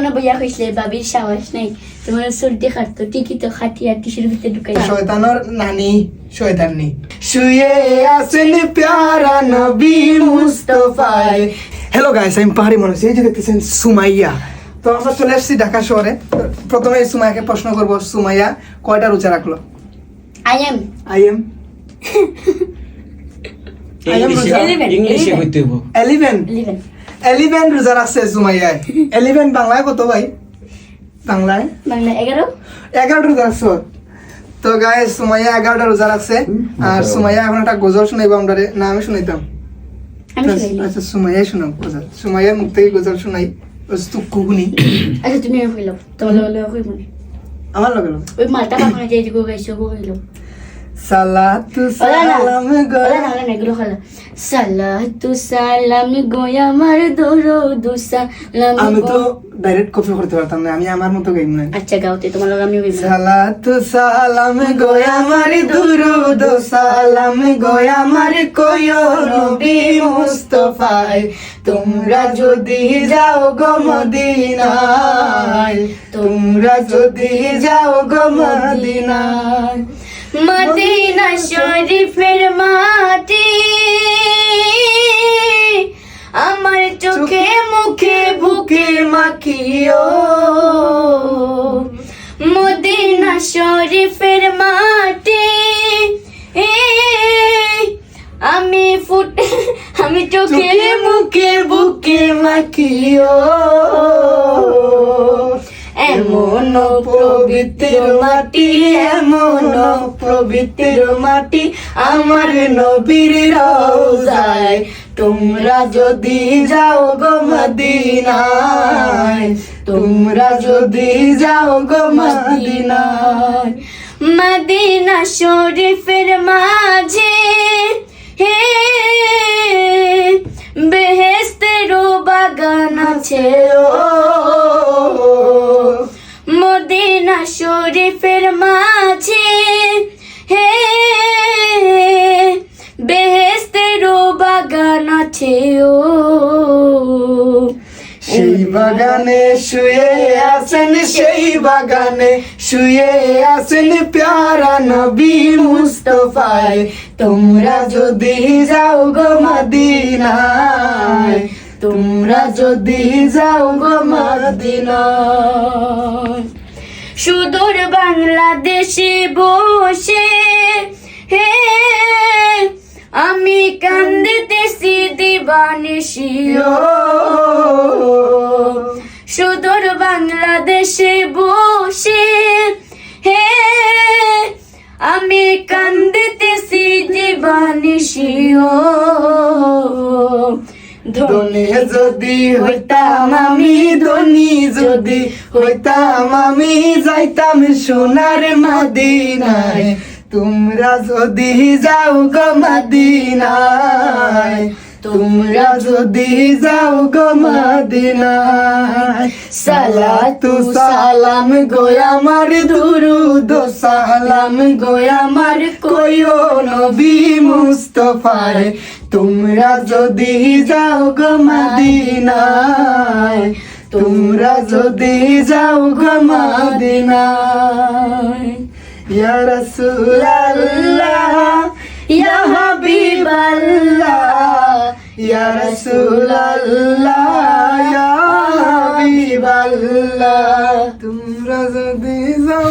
কেন বইয়া কইছিলে বাবির সাহস নাই? তোমার সর্দি খাটতো ঠিকই তো খাটিয়া টিসের ভিতরে ঢুকাই শয়তানোর নানি শয়তাননি। শুয়ে আছেন প্যারা নবী মুস্তফায়। হ্যালো গাইস আমি পাহাড়ি মানুষ এই যে দেখতেছেন সুমাইয়া। তো আমরা চলে আসছি ঢাকা শহরে। প্রথমে সুমাইয়াকে প্রশ্ন করব সুমাইয়া কয়টা রোজা রাখল? আই এম আই এম ইংলিশে Eleven, ইংলিশে eleven. কইতে হইব। এলিভেন লিভেন এলিভেন রোজা রাখছে সুমাইয়ায় এলিভেন বাংলায় কত ভাই? বাংলায়? বাংলা এগারো? এগারোটা রোজা রাখছো তো গায়ে সুমাইয়া এগারোটা রোজা রাখছে। আর সুমাইয়া এখন একটা গজল শুনাইবো আমরা না আমি শুনাইতাম। আচ্ছা সুমাইয়া শোনাও গজল। সুমাইয়ার মুখ থেকে গজল শোনাই। কুকুনি। আচ্ছা তুমি কইলো তোমার লগে লগে আমার লগে লগে। ওই মালটা যে যে গাইছো গো সালাতু সালাম গো সালাতু সালাম গো আমার দরুদ সালাম আমি তো ডাইরেক্ট কপি করতে পারতাম না আমি আমার মতো গাইব না আচ্ছা গাওতে তোমার আমি সালাতু সালাম গো আমার দুরুদ সালাম গো আমার কয়ো নবী মুস্তফায় তোমরা যদি যাও গো মদিনায় তোমরা যদি যাও গো মদিনায় মদিনা শরীফের মাটি। আমার চোখে মুখে বুকে মাখিও। মদিনা শরীফের মাটি। আমি ফুটে আমি চোখে মুখে বুকে মাখিও। এমন পবিত্র মাটি, এমন পবিত্র মাটি আমার নবীর রওজায়। তোমরা যদি যাও গো মদিনায়, তোমরা যদি যাও গো মদিনায়। মদিনা শরীফের মাঝে হে বেহেস্তেরও বাগান আছে ও শরীফের মাঝে, হে বেহেস্তেরও বাগান আছে ও। সেই বাগানে শুয়ে আছেন, সেই বাগানে শুয়ে আছেন প্যারা নবী মুস্তফায়। তোমরা যদি যাও গো মদিনায়, তোমরা যদি যাও গো মদিনায়। সুদূর বাংলাদেশে বসে। হে আমি কান্দিতেছি দিবানিসিও সুদূর বাংলাদেশে বসে। হে আমি কান্দিতেছি দিবানিসিও ধনী যদি হইতাম আমি, ধনী যদি হইতাম আমি, যাইতাম সোনার মাদিনায়। তোমরা যদি যাও গো মদিনায় তোমরা যদি যাও গো মদিনায়, সালাতু সালাম গো আমার দুরুদ, সালাম গো আমার কইও নবী মুস্তফায়। তোমরা যদি যাও গো মদিনায়, তোমরা যদি যাও গো মদিনায়। ইয়া রাসূলুল্লাহ ইয়া হাবিবাল্লাহ ইয়া রাসূলুল্লাহ ইয়া হাবিবাল্লাহ তোমরা যদি যাও।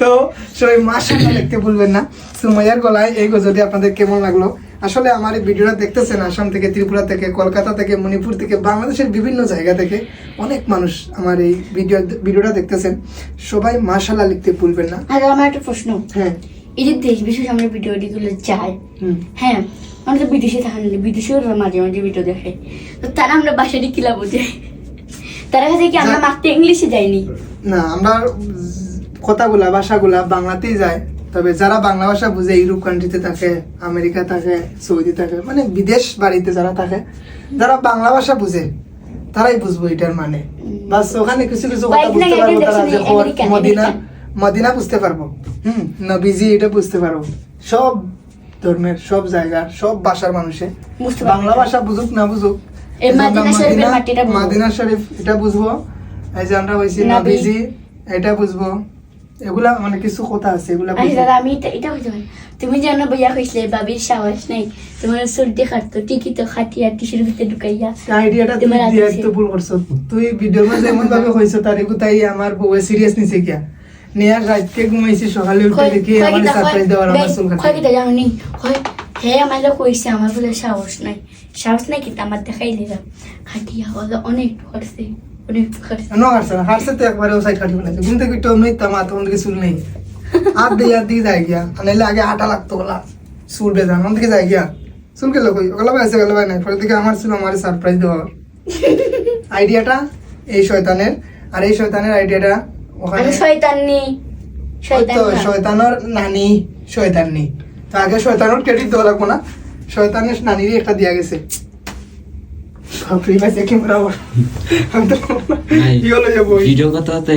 তো সবাই মাশাআল্লাহ দেখতে ভুলবেন না। সুমাইয়ার গলায় এই গজলটি আপনাদের কেমন লাগল? আসলে আমার এই ভিডিওটা দেখতেছেন আসাম থেকে ত্রিপুরা থেকে কলকাতা থেকে মণিপুর থেকে বাংলাদেশের বিভিন্ন জায়গা থেকে অনেক মানুষ আমার এই ভিডিও ভিডিওটা দেখতেছেন। সবাই মাশাআল্লাহ লিখতে ভুলবেন না। আর আমার একটা প্রশ্ন। হ্যাঁ। এই যে দেশ বিশেষ আমরা ভিডিওটি গুলো হুম। হ্যাঁ আমরা তো বিদেশে থাকেন বিদেশেও মাঝে মাঝে ভিডিও দেখে। তো তারা আমরা বাসাটি কিলা বোঝে তারা কাছে কি আমরা মারতে ইংলিশে যাইনি? না আমরা কথাগুলা ভাষাগুলা বাংলাতেই যায়। তবে যারা বাংলা ভাষা বুঝে ইউরোপ কান্ট্রিতে থাকে আমেরিকা থাকে সৌদি থাকে মানে বিদেশ বাড়িতে যারা থাকে যারা বাংলা ভাষা বুঝে তারাই বুঝব এটার মানে। বাস ওখানে কিছু কিছু কথা বুঝতে পারব তারা যে মদিনা। মদিনা বুঝতে পারব। হুম নবীজি এটা বুঝতে পারব। সব ধর্মের সব জায়গার সব ভাষার মানুষে। বাংলা ভাষা বুঝুক না বুঝুক মাদিনা শরীফ এটা বুঝব। এই যে আমরা হয়েছি নাবি। নাবিজি এটা বুঝব। এগুলা মানে কিছু কথা আছে এগুলা দাদা আমি এটা এটা হইতে পারি। তুমি যেন বইয়া কইছিলে বাবির সাহস নাই। তোমার সর্দি খাটতো ঠিকই তো খাটিয়া টিসির ভিতরে ঢুকাইয়া। আইডিয়াটা হাতে দিয়ে। তো ভুল করছ। তুই ভিডিওর মধ্যে এমন ভাবে হইছো তার তাই আমার বউয়ে সিরিয়াস নিছে কিয়া। ঘুমাইছি সকালে উঠে দেখি আমার সারপ্রাইজ দেওয়ার আমার চুল কাটে। কয়কিটা জানি হয় হে আমার কইছে আমার বলে সাহস নাই। সাহস নাই কিন্তু আমার দেখাই দিলাম খাটিয়া হলো অনেক করছে অনেক করছে। নো হারছে না হারছে তো একবারে সাইড কাটি ফেলেছে ঘুম থেকে একটু অমনি তামা তখন থেকে চুল নেই। হাত দিয়ে হাত দিয়ে যায় গিয়া। আগে লাগতো ওলা চুল বেজান ওখান থেকে যায় গিয়া। চুল ভাই আছে ভাই নাই। পরে থেকে আমার চুল আমার সারপ্রাইজ দেওয়া। আইডিয়াটা এই শয়তানের। আর এই শয়তানের আইডিয়াটা আমি শয়তান নি তো। নানি আগে শয়তানর ক্রেডিট দেওয়া লাগবো না? শয়তানের নানিরই একটা দিয়া গেছে। ফ্রি পাইছে ক্যামেরা আমি তো ইয়ে হলো যাব। ভিডিও কথা তো